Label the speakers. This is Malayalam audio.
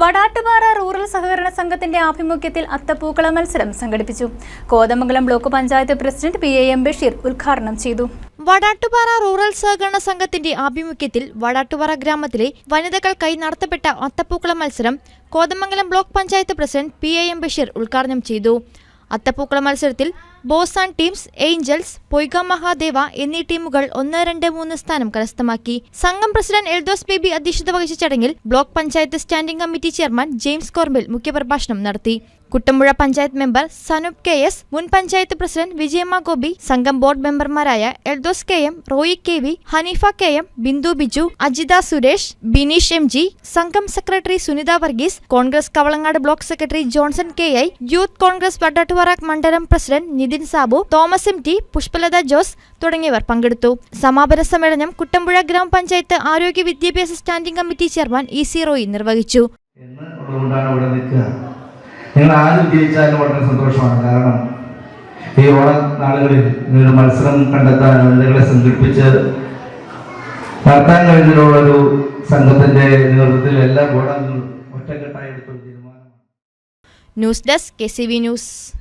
Speaker 1: വടാട്ടുപാറ റൂറൽ സഹകരണ സംഘത്തിന്റെ ആഭിമുഖ്യത്തിൽ അത്തപ്പൂക്കള മത്സരം സംഘടിപ്പിച്ചു. Kothamangalam block panchayat president P A M Basheer ഉദ്ഘാടനം ചെയ്തു.
Speaker 2: വടാട്ടുപാറ റൂറൽ സഹകരണ സംഘത്തിന്റെ ആഭിമുഖ്യത്തിൽ വടാട്ടുപാറ ഗ്രാമത്തിലെ വനിതകൾക്കായി നടത്തപ്പെട്ട അത്തപ്പൂക്കള മത്സരം Kothamangalam block panchayat president P A M Basheer ഉദ്ഘാടനം ചെയ്തു. അത്തപ്പൂക്കള മത്സരത്തിൽ ബോസാൻ ടീംസ് ഏഞ്ചൽസ് പൊയ്ക മഹാദേവ എന്നീ ടീമുകൾ ഒന്ന് രണ്ട് മൂന്ന് സ്ഥാനം കരസ്ഥമാക്കി. സംഘം പ്രസിഡന്റ് എൽദോസ് ബേബി അധ്യക്ഷത വഹിച്ച ചടങ്ങിൽ block panchayat standing committee chairman James കോർബിൽ മുഖ്യപ്രഭാഷണം നടത്തി. Kuttampuzha panchayat member Sanoop K S മുൻ പഞ്ചായത്ത് പ്രസിഡന്റ് വിജയമ്മ ഗോപി സംഘം ബോർഡ് മെമ്പർമാരായ Eldhose K M Roy K V Haneefa K M Bindu Biju Ajitha Suresh Bineesh M G സംഘം secretary Sunitha Varghese Congress Kavalangad block secretary Johnson K I youth Congress Vadattupara മണ്ഡലം president Nithin Sabu Thomas M T Pushpalatha Jose തുടങ്ങിയവർ പങ്കെടുത്തു. സമാപന സമ്മേളനം കുട്ടമ്പുഴ ഗ്രാമപഞ്ചായത്ത് ആരോഗ്യ വിദ്യാഭ്യാസ standing committee chairman E C Roy നിർവഹിച്ചു.
Speaker 3: നിങ്ങൾ ആര് വിജയിച്ചാലും വളരെ സന്തോഷമാണ്. കാരണം ഈ ഓണ നാളുകളിൽ നിങ്ങൾ മത്സരം കണ്ടെത്താൻ നിങ്ങളെ സംഘടിപ്പിച്ച് നടത്താൻ കഴിഞ്ഞതിനുള്ളൊരു സംഘത്തിന്റെ നേതൃത്വത്തിൽ എല്ലാ ഗുണങ്ങളും ഒറ്റക്കെട്ടായി എടുത്തൊരു തീരുമാനമാണ്.
Speaker 2: News desk K C V news.